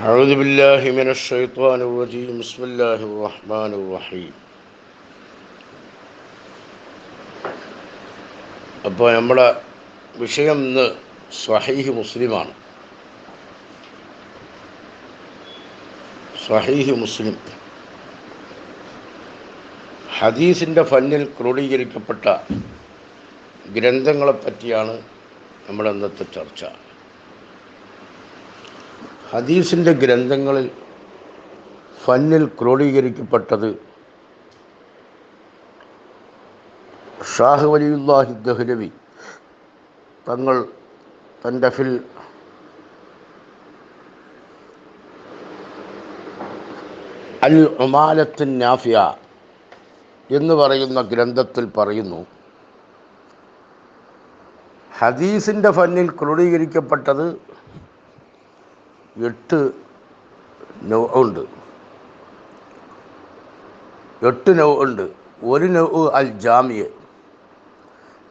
أعوذ بالله من الشيطان الرجيم بسم الله الرحمن الرحيم അപ്പോൾ നമ്മളെ വിഷയം ഇന്ന് സ്വഹീഹ് മുസ്ലിമാണ് സ്വഹീഹ് മുസ്ലിം ഹദീസിൻ്റെ ഫന്നിൽ ക്രോഡീകരിക്കപ്പെട്ട ഗ്രന്ഥങ്ങളെ പറ്റിയാണ് നമ്മുടെ ഇന്നത്തെ ചർച്ച ഹദീസിന്റെ ഗ്രന്ഥങ്ങളിൽ ഫന്നിൽ ക്രോഡീകരിക്കപ്പെട്ടത് ഷാഹ് വലിയുല്ലാഹി ദഹ്ലവി തങ്ങൾ തന്റെ ഫിൽ അൽ ഉമാലത്തിൻ നാഫിയ എന്ന് പറയുന്ന ഗ്രന്ഥത്തിൽ പറയുന്നു ഹദീസിന്റെ ഫന്നിൽ ക്രോഡീകരിക്കപ്പെട്ടത് എട്ട് നവ് ഉണ്ട്. എട്ട് നൗ ഉണ്ട്. ഒരു നൗ അൽ ജാമിയ.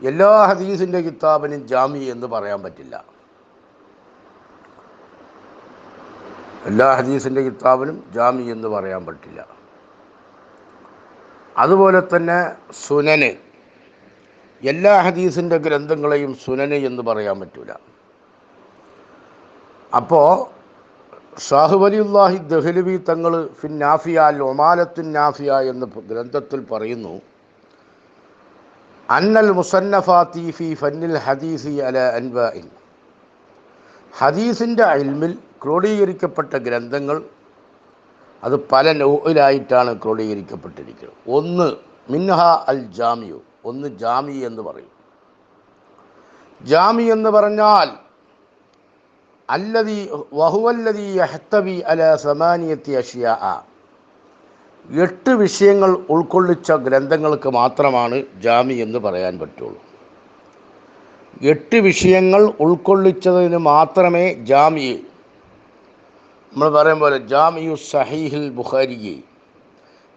എല്ലാ ഹദീസിന്റെ കിതാബിനും ജാമി എന്ന് പറയാൻ പറ്റില്ല. എല്ലാ ഹദീസിന്റെ കിതാബിനും ജാമി എന്ന് പറയാൻ പറ്റില്ല. അതുപോലെ തന്നെ സുനന്. എല്ലാ ഹദീസിന്റെ ഗ്രന്ഥങ്ങളെയും സുനന് എന്ന് പറയാൻ പറ്റില്ല അപ്പോൾ ഷാഹു വലിയുല്ലാഹി ദഹ്ലവി തങ്ങൾ ഫിൻ നാഫിയ ഒമാലത്തിൻ നാഫിയ എന്ന ഗ്രന്ഥത്തിൽ പറയുന്നു അന്നൽ മുസന്നഫാത്തി ഫി ഫന്നിൽ ഹദീസി അല അൻവാഇൻ ഹദീസിന്റെ അൽമിൽ ക്രോഡീകരിക്കപ്പെട്ട ഗ്രന്ഥങ്ങൾ അത് പല നോയിലായിട്ടാണ് ക്രോഡീകരിക്കപ്പെട്ടിരിക്കുന്നത്. ഒന്ന് മിൻഹ അൽ ജാമിയു ഒന്ന് ജാമി എന്ന് പറയും. ജാമി എന്ന് പറഞ്ഞാൽ അല്ലതി വഹുവല്ലതി യഹ്തവി അല സമാനിയത്തി അഷിയ. എട്ട് വിഷയങ്ങൾ ഉൾക്കൊള്ളിച്ച ഗ്രന്ഥങ്ങൾക്ക് മാത്രമാണ് ജാമി എന്ന് പറയാൻ പറ്റുള്ളൂ. എട്ട് വിഷയങ്ങൾ ഉൾക്കൊള്ളിച്ചതിന് മാത്രമേ ജാമി നമ്മൾ പറയും പോലെ ജാമിയു സഹീഹിൽ ബുഖാരി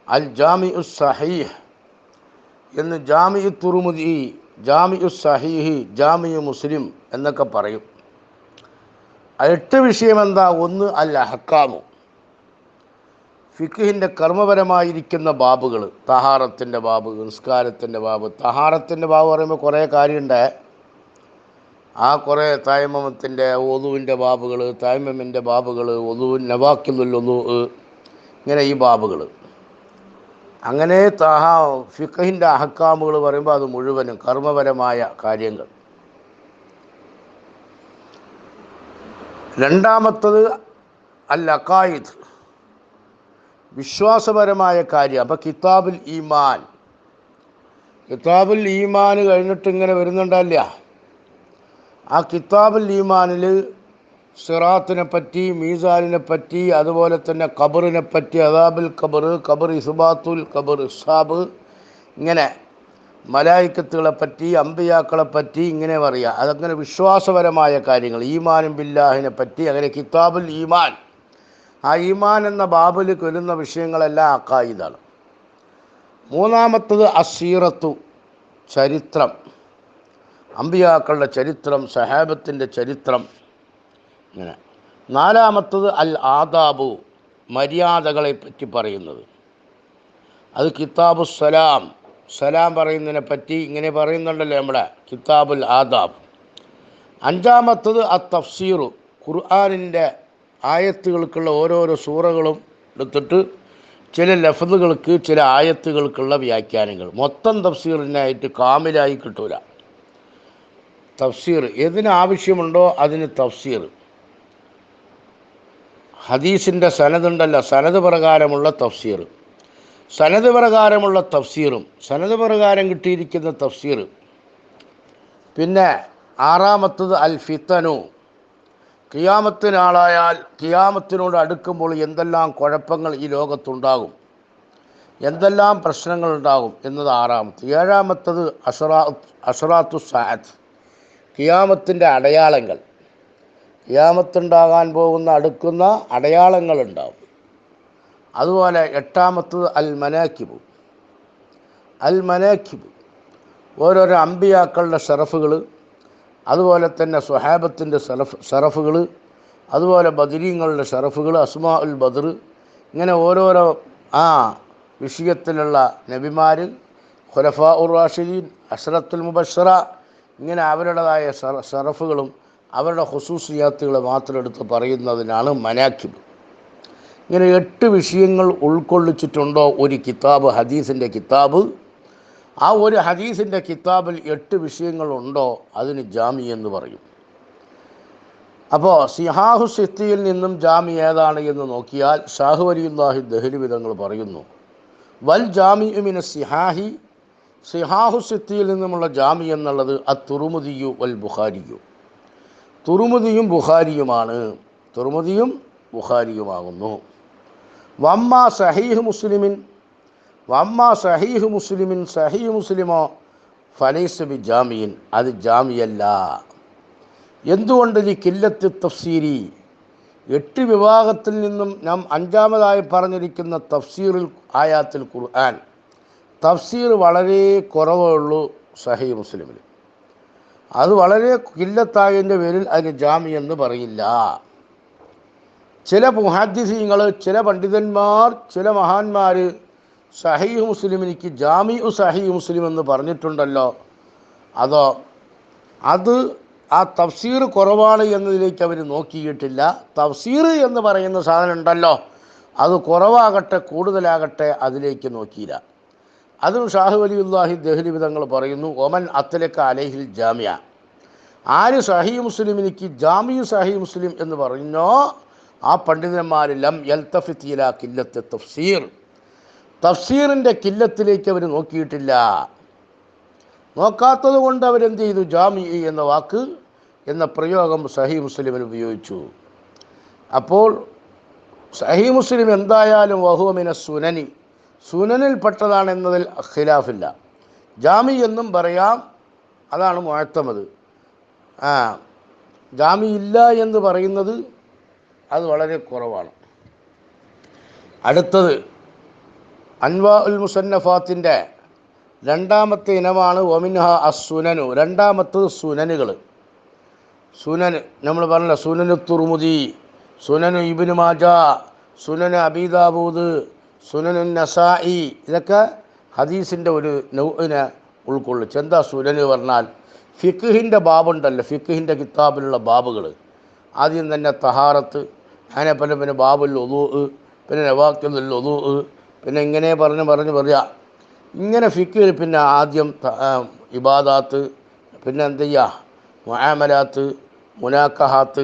അൽ ജാമിയു സഹീഹ് എന്ന് ജാമിയു തുറുമുദി ജാമിയു സഹീഹി ജാമിയു മുസ്ലിം എന്നൊക്കെ പറയും. എട്ട് വിഷയം എന്താ ഒന്ന് അൽ അഹക്കാമു ഫിഖിന്റെ കർമ്മപരമായിരിക്കുന്ന ബാബുകൾ തഹാറത്തിന്റെ ബാബ് നിസ്കാരത്തിന്റെ ബാബ്. തഹാറത്തിന്റെ ബാബ് പറയുമ്പോൾ കുറേ കാര്യമുണ്ട്. ആ കുറേ തായ്മമത്തിന്റെ ഒതുവിന്റെ ബാബുകൾ തായ്മമിന്റെ ബാബുകൾ ഒതുവിൻ നവാക്കിന്നുൽ ഒതു ഇങ്ങനെ ഈ ബാബുകൾ അങ്ങനെ തഹാ ഫിഖിന്റെ അഹക്കാമുകൾ പറയുമ്പോൾ അത് മുഴുവനും കർമ്മപരമായ കാര്യങ്ങൾ. രണ്ടാമത്തത് അൽ അക്കായിദ് വിശ്വാസപരമായ കാര്യം. അപ്പം കിതാബുൽ ഈമാൻ. കിതാബുൽ ഈമാൻ കഴിഞ്ഞിട്ട് ഇങ്ങനെ വരുന്നുണ്ടല്ല? ആ കിതാബുൽ ഈമാനിൽ സിറാത്തിനെ പറ്റി മീസാലിനെ പറ്റി അതുപോലെ തന്നെ ഖബറിനെ പറ്റി അദാബുൽ ഖബർ ഖബർ ഇസുബാത്തുൽ ഖബർ ഇസാബ് ഇങ്ങനെ മലായിക്കത്തുകളെ പറ്റി അമ്പിയാക്കളെ പറ്റി ഇങ്ങനെ പറയുക അതങ്ങനെ വിശ്വാസപരമായ കാര്യങ്ങൾ. ഈമാനും ബില്ലാഹിനെ പറ്റി അങ്ങനെ കിതാബുൽ ഈമാൻ. ആ ഈമാൻ എന്ന ബാബിൽ കൊല്ലുന്ന വിഷയങ്ങളെല്ലാം അക്കായിതാണ് മൂന്നാമത്തത് അസീറത്തു ചരിത്രം. അമ്പിയാക്കളുടെ ചരിത്രം സഹാബത്തിന്റെ ചരിത്രം. ഇങ്ങനെ. നാലാമത്തത് അൽ ആദാബു മര്യാദകളെ പറ്റി പറയുന്നത്. അത് കിതാബു സലാം സലാം പറയുന്നതിനെ പറ്റി ഇങ്ങനെ പറയുന്നുണ്ടല്ലോ നമ്മുടെ കിതാബുൽ ആദാബ്. അഞ്ചാമത്തത് അ തഫ്സീറു ഖുർആാനിന്റെ ആയത്തുകൾക്കുള്ള ഓരോരോ സൂറകളും എടുത്തിട്ട് ചില ലഫ്തുകൾക്ക് ചില ആയത്തുകൾക്കുള്ള വ്യാഖ്യാനങ്ങൾ. മൊത്തം തഫ്സീറിനായിട്ട് കാമിലായി കിട്ടൂല. തഫ്സീർ എതിനാവശ്യമുണ്ടോ അതിന് തഫ്സീർ. ഹദീസിന്റെ സനതുണ്ടല്ലോ സനത് പ്രകാരമുള്ള തഫ്സീർ. സനത് പ്രകാരമുള്ള തഫ്സീറും സനത് പ്രകാരം കിട്ടിയിരിക്കുന്ന തഫ്സീർ. പിന്നെ ആറാമത്തത് അൽ ഫിത്തനു കിയാമത്തിനാളായാൽ കിയാമത്തിനോട് അടുക്കുമ്പോൾ എന്തെല്ലാം കുഴപ്പങ്ങൾ ഈ ലോകത്തുണ്ടാകും? എന്തെല്ലാം പ്രശ്നങ്ങൾ ഉണ്ടാകും എന്നത് ആറാമത്തെ. ഏഴാമത്തത് അഷറാ അഷറാത്തു സാദ് കിയാമത്തിന്റെ അടയാളങ്ങൾ. കിയാമത്തുണ്ടാകാൻ പോകുന്ന അടുക്കുന്ന അടയാളങ്ങളുണ്ടാവും അതുപോലെ എട്ടാമത്തത് അൽ മനാക്കിബു അൽ മനാക്കിബു ഓരോരോ അമ്പിയാക്കളുടെ ഷറഫുകൾ അതുപോലെ തന്നെ സുഹാബത്തിന്റെ സലഫ് ഷറഫുകൾ അതുപോലെ ബദരീങ്ങളുടെ ഷറഫുകൾ അസ്മാ ഉൽ ബദർ ഇങ്ങനെ ഓരോരോ ആ വിഷയത്തിലുള്ള നബിമാർ ഖുലഫ ഉർ റാഷിദീൻ അഷറത്തുൽ മുബഷറ ഇങ്ങനെ അവരുടേതായ ഷറ- ഷറഫുകളും അവരുടെ ഹുസൂസിയാത്തുകൾ മാത്രം എടുത്ത് പറയുന്നതിനാണ് മനാക്കിബ്. ഇങ്ങനെ എട്ട് വിഷയങ്ങൾ ഉൾക്കൊള്ളിച്ചിട്ടുണ്ടോ ഒരു കിതാബ് ഹദീസിന്റെ കിതാബ്? ആ ഒരു ഹദീസിന്റെ കിതാബിൽ എട്ട് വിഷയങ്ങളുണ്ടോ? അതിന് ജാമി എന്ന് പറയും. അപ്പോൾ സിഹാഹു സിത്തിയിൽ നിന്നും ജാമി ഏതാണ് എന്ന് നോക്കിയാൽ ഷാഹു അലിയുല്ലാഹി ദഹലി വിധങ്ങൾ പറയുന്നു. വൽ ജാമി മിന സിഹാഹി സിഹാഹു സിത്തിയിൽ നിന്നുമുള്ള ജാമി എന്നുള്ളത് അ തുറുമുദിയു വൽ ബുഖാരിയു. തുറുമുദിയും ബുഖാരിയുമാണ്. തുറുമുദിയും ബുഖാരിയുമാകുന്നു. വമ്മ സഹീഹ് മുസ്ലിമിൻ വമ്മ സഹീഹ് മുസ്ലിമിൻ സഹീഹ് മുസ്ലിമോ ഫലൈസ് ബി ജാമിയൻ. അത് ജാമിയല്ല. എന്തുകൊണ്ട് ഈ കില്ലത്ത് തഫ്സീരി? എട്ട് വിഭാഗത്തിൽ നിന്നും നാം അഞ്ചാമതായി പറഞ്ഞിരിക്കുന്ന തഫ്സീറിൽ ആയാത്തിൽ ഖുർആൻ. തഫ്സീർ വളരെ കുറവേ ഉള്ളൂ സഹി മുസ്ലിമിൽ അത് വളരെ കില്ലത്തായതിന്റെ പേരിൽ അതിന് ജാമി എന്ന് പറയില്ല. ചില മുഹാദ്ദിസീങ്ങൾ ചില പണ്ഡിതന്മാർ ചില മഹാന്മാർ സഹീഹ് മുസ്ലിമിനിക്ക് ജാമി സഹീഹ് മുസ്ലിം എന്ന് പറഞ്ഞിട്ടുണ്ടല്ലോ. അതോ? അത് ആ തഫ്സീർ കുറവാണ് എന്നതിലേക്ക് അവർ നോക്കിയിട്ടില്ല. തഫ്സീർ എന്ന് പറയുന്ന സാധനം ഉണ്ടല്ലോ. അത് കുറവാകട്ടെ കൂടുതലാകട്ടെ അതിലേക്ക് നോക്കിയില്ല. അതും ഷാഹു അലി ഉള്ളാഹി ദഹ്ലി വിധങ്ങൾ പറയുന്നു ഒമൻ അത്തലക്ക അലഹിൽ ജാമ്യ ആര് സഹി മുസ്ലിമിനിക്ക് ജാമിയു സഹി മുസ്ലിം എന്ന് പറഞ്ഞോ ആ പണ്ഡിതന്മാർ ലം തഫിത്തിയില കില്ലത്ത് തഫ്സീർ. തഫ്സീറിന്റെ കില്ലത്തിലേക്ക് അവർ നോക്കിയിട്ടില്ല. നോക്കാത്തത് കൊണ്ട് അവരെന്ത് ചെയ്തു? ജാമി എന്ന വാക്ക് എന്ന പ്രയോഗം സഹി മുസ്ലിമിൽ ഉപയോഗിച്ചു. അപ്പോൾ സഹി മുസ്ലിം എന്തായാലും വഹുവമിന സുനനി. സുനനിൽപ്പെട്ടതാണ് എന്നതിൽ ഖിലാഫില്ല. ജാമി എന്നും പറയാം അതാണ് മുഴത്തമത് ആ ജാമി ഇല്ല എന്ന് പറയുന്നത് അത് വളരെ കുറവാണ്. അടുത്തത് അൻവാ ഉൽ മുസന്നഫാത്തിന്റെ രണ്ടാമത്തെ ഇനമാണ് ഒമിൻഹ അസുനനു രണ്ടാമത്തത് സുനനുകൾ സുനൻ നമ്മൾ പറഞ്ഞല്ലോ സുനനു തുർമുദി സുനനു ഇബിന് മാജ സുനന് അബീദാബൂദ് സുനനു നസായി ഇതൊക്കെ ഹദീസിന്റെ ഒരു നൗഇനെ ഉൾക്കൊള്ളിച്ച്. എന്താ സുനന് പറഞ്ഞാൽ ഫിഖിന്റെ ബാബുണ്ടല്ലോ ഫിഖിന്റെ കിതാബിലുള്ള ബാബുകൾ ആദ്യം തന്നെ തഹാറത്ത് അങ്ങനെ പിന്നെ പിന്നെ ബാബുൽ ഒതു പിന്നെ നവാക്കുൽ ഒതു പിന്നെ ഇങ്ങനെ പറഞ്ഞ് പറഞ്ഞ് പറയാ ഇങ്ങനെ ഫിക്കിൽ പിന്നെ ആദ്യം ഇബാദാത്ത് പിന്നെ എന്ത് ചെയ്യുക മുആമലാത്ത് മുനാക്കഹാത്ത്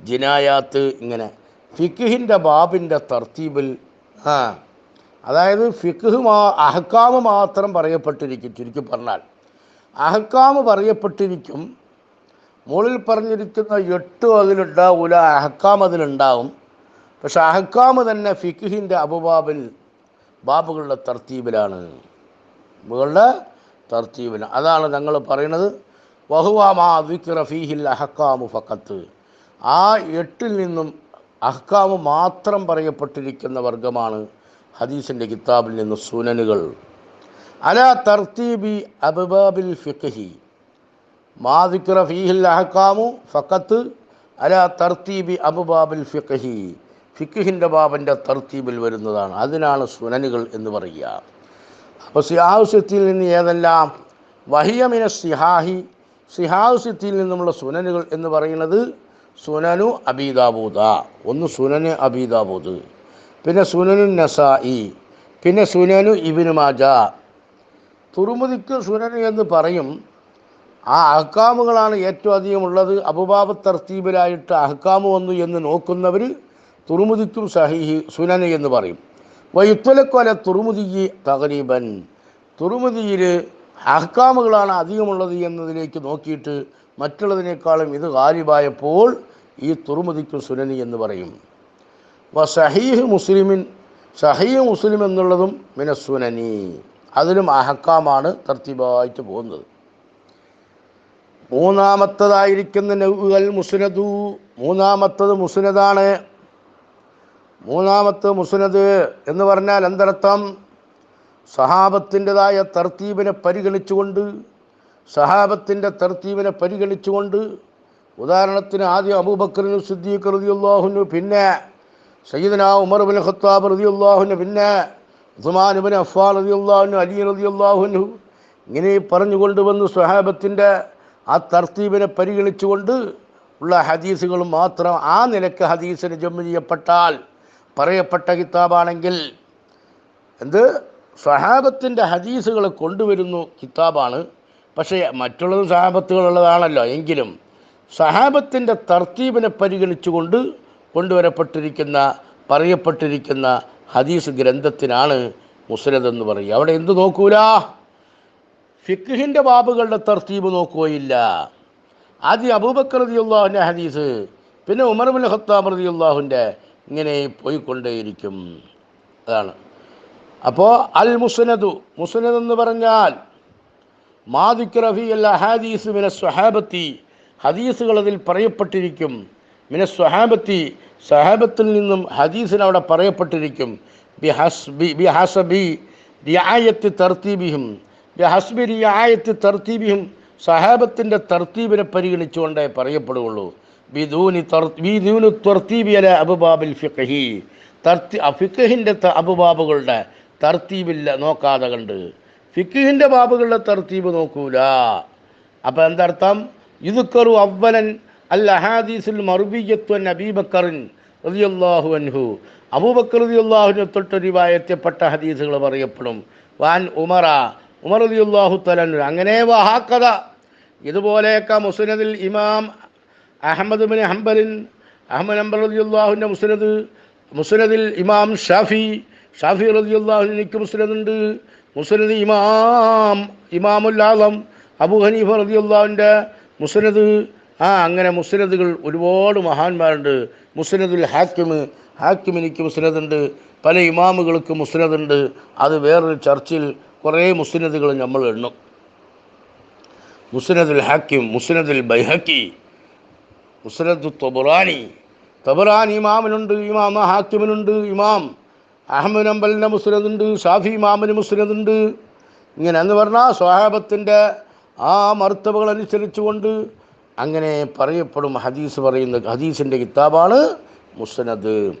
ജിനായാത്ത് ഇങ്ങനെ. ഫിഖിന്റെ ബാബിന്റെ തർത്തീബിൽ ആ അതായത് ഫിഖ് മാ അഹക്കാമ് മാത്രം പറയപ്പെട്ടിരിക്കും ചുരുക്കി പറഞ്ഞാൽ. അഹക്കാമ് പറയപ്പെട്ടിരിക്കും മുകളിൽ പറഞ്ഞിരിക്കുന്ന എട്ടും അതിലുണ്ടാവൂല അഹക്കാം അതിലുണ്ടാവും. പക്ഷെ അഹക്കാമ് തന്നെ ഫിഖിഹിന്റെ അബുബാബിൽ ബാബുകളുടെ തർത്തീബിലാണ്. ബാബുകളുടെ തർത്തീബിൽ അതാണ് ഞങ്ങൾ പറയുന്നത്. വഹുവാമാ വിക്ര അഹക്കാമു ഫക്കത്ത് ആ എട്ടിൽ നിന്നും അഹ്കാമ് മാത്രം പറയപ്പെട്ടിരിക്കുന്ന വർഗമാണ് ഹദീസിന്റെ കിതാബിൽ നിന്ന് സുനനുകൾ. അല തർത്തീബി അബുബാബിൽ ഫിഖ്ഹി. മാ ദിക്ര ഫീഹിൽ അഹക്കാമു ഫക്കത്ത് അല തർത്തീബി അബുബാബിൽ ഫിഖഹി. ഫിഖിന്റെ ബാബിന്റെ തർത്തീബിൽ വരുന്നതാണ്. അതിനാണ് സുനനുകൾ എന്ന് പറയുക. അപ്പോൾ സിഹാവുസ്യത്തിൽ നിന്ന് ഏതെല്ലാം വഹിയമിന സിഹാഹി? സിഹാവുസ്യത്തിൽ നിന്നുമുള്ള സുനനുകൾ എന്ന് പറയുന്നത് സുനനു അബീദാബൂദ ഒന്ന് സുനന് അബീദാബൂദ് പിന്നെ സുനനു നസായി പിന്നെ സുനനു ഇബിനു മാജ. തുറുമുദിക്ക് സുനനു എന്ന് പറയും. ആ അഹ്കാമുകളാണ് ഏറ്റവും അധികം ഉള്ളത് അബുബാബ തർത്തീബിലായിട്ട് അഹ്കാമ് വന്നു എന്ന് നോക്കുന്നവർ തുറുമുദിക്കും സഹിഹി സുനന എന്ന് പറയും. വൈത്തുലക്കൊല തുറുമുദിയി തകരീബൻ തുറുമുദിയിൽ അഹ്കാമുകളാണ് അധികമുള്ളത് എന്നതിലേക്ക് നോക്കിയിട്ട് മറ്റുള്ളതിനേക്കാളും ഇത് ഗാലിബായപ്പോൾ ഈ തുറുമുദിക്കു സുനനി എന്ന് പറയും. വ സഹീഹ് മുസ്ലിമിൻ സഹീഹ് മുസ്ലിം എന്നുള്ളതും മിനസുനനി അതിലും അഹക്കാമാണ് തർത്തീബായിട്ട് പോകുന്നത്. മൂന്നാമത്തതായിരിക്കുന്ന നൗകൾ മുസ്നദു. മൂന്നാമത്തത് മുസ്നദാണ്. മൂന്നാമത്തെ മുസ്നദ് എന്ന് പറഞ്ഞാൽ എന്തർത്ഥം? സഹാബത്തിന്റെതായ തർത്തീബിനെ പരിഗണിച്ചുകൊണ്ട് സഹാബത്തിന്റെ തർത്തീബിനെ പരിഗണിച്ചുകൊണ്ട് ഉദാഹരണത്തിന് ആദ്യം അബൂബക്കറിന് സിദ്ദീഖ് റതിയുള്ളാഹുനു പിന്നെ സയ്യിദന ഉമർ ബിൻ ഖത്താബ് റതിയുള്ളാഹുനു പിന്നെ ഉസ്മാൻ ബിൻ അഫ്ഫാൻ റതിയുള്ളാഹുനു അലി റതിയുള്ളാഹുനു ഇങ്ങനെ പറഞ്ഞുകൊണ്ടുവന്ന് സ്വഹാബത്തിന്റെ ആ തർത്തീബിനെ പരിഗണിച്ചുകൊണ്ട് ഉള്ള ഹദീസുകൾ മാത്രം ആ നിലയ്ക്ക് ഹദീസിന് ജമ്മു ചെയ്യപ്പെട്ടാൽ പറയപ്പെട്ട കിതാബാണെങ്കിൽ എന്ത്? സഹാബത്തിന്റെ ഹദീസുകൾ കൊണ്ടുവരുന്നു കിതാബാണ്. പക്ഷേ മറ്റുള്ളതും സഹാബത്തുകളുള്ളതാണല്ലോ. എങ്കിലും സഹാബത്തിന്റെ തർത്തീബിനെ പരിഗണിച്ചുകൊണ്ട് കൊണ്ടുവരപ്പെട്ടിരിക്കുന്ന പറയപ്പെട്ടിരിക്കുന്ന ഹദീസ് ഗ്രന്ഥത്തിനാണ് മുസ്നദ് എന്ന് പറയുക. അവിടെ എന്ത് നോക്കൂല? ഫിഖിന്റെ ബാബുകളുടെ തർത്തീബ് നോക്കുകയില്ല. ആദ്യം അബൂബക്കർ റതിയുള്ളാഹുന്റെ ഹദീസ് പിന്നെ ഉമർ ബിൻ ഖത്താബ് റതിയുള്ളാഹുന്റെ ഇങ്ങനെ പോയിക്കൊണ്ടേയിരിക്കും. അതാണ്. അപ്പോൾ അൽ മുസ്നദു മുസ്നദ് എന്ന് പറഞ്ഞാൽ മാദിക്റഫി അൽ അഹാദീസ് മിന സ്വഹാബത്തി ഹദീസുകൾ അതിൽ പറയപ്പെട്ടിരിക്കും. മിന സ്വഹാബത്തി സഹാബത്തിൽ നിന്നും ഹദീസിന് അവിടെ പറയപ്പെട്ടിരിക്കും. ബി ഹസ്ബി ബി ഹസബി റിയായത്ത് തർത്തീബിയും ബി ആയത്ത് തർത്തീബിയും സഹാബത്തിന്റെ തർത്തീബിനെ പരിഗണിച്ചുകൊണ്ടേ പറയപ്പെടുകയുള്ളൂ. ബിദൂനി ബിദൂനി തർത്തീബി അല അബുബാബിൽ ഫിഖഹി. തർത്തി ഫിഖഹിന്റെ അബുബാബുകളുടെ തർത്തീബില്ല നോക്കാതെ കണ്ട്. ഫിഖിഹിന്റെ ബാബുകളുടെ തർത്തീബ് നോക്കൂല. അപ്പോൾ എന്തർത്ഥം? ഇതുക്കറു അവലൻ അൽ അഹാദീസുൽ മറുബിയത്വൻ അബീബക്കറിൻ റളിയല്ലാഹു അൻഹു. അബൂബക്കർ റളിയല്ലാഹുവിനെ തൊട്ട് റിവായത്തപ്പെട്ട ഹദീസുകൾ പറയപ്പെടും. വാൻ ഉമറ ഉമർ റളിയല്ലാഹു തലനു അങ്ങനെ വഹാക്കഥ. ഇതുപോലെയൊക്കെ മുസ്നദിൽ ഇമാം അഹമ്മദ് ബിൻ ഹംബലിൻ അഹമ്മദ് ഹംബൽ അലിയുല്ലാഹുവിന്റെ മുസ്നദ് മുസ്നദിൽ ഇമാം ഷാഫി ഷാഫി റളിയല്ലാഹുവിനിക്ക് മുസ്നദുണ്ട്. മുസ്നദ് ഇമാം ഇമാമുൽ ആലം അബു ഹനീഫ റളിയല്ലാഹുവിന്റെ മുസ്നദ്. ആ അങ്ങനെ മുസ്നദുകൾ ഒരുപാട് മഹാന്മാരുണ്ട്. മുസ്നദുൽ ഹാക്കിമ് ഹാക്കിമിനിക്ക് മുസ്നദുണ്ട്. പല ഇമാമുകൾക്ക് മുസ്നദുണ്ട്. അത് വേറൊരു ചർച്ചിൽ കുറേ മുസ്നദുകൾ നമ്മൾ എണ്ണും. മുസ്നദുൽ ഹക്കിം മുസ്നദുൽ ബൈഹക്കി മുസ്നദ് തൊബുറാനി. തബുറാൻ ഇമാമിനുണ്ട് ഇമാം ഹാക്കിമിനുണ്ട് ഇമാം അഹമ്മദ് അമ്പലിന്റെ മുസ്നദുണ്ട് ഷാഫി ഇമാമിന് മുസ്നദുണ്ട് ഇങ്ങനെ എന്ന് പറഞ്ഞാൽ സ്വഹാബത്തിന്റെ ആ മർത്തബകൾ അനുസരിച്ചുകൊണ്ട് അങ്ങനെ പറയപ്പെടും. ഹദീസ് പറയുന്ന ഹദീസിന്റെ കിതാബാണ് മുസ്നദ്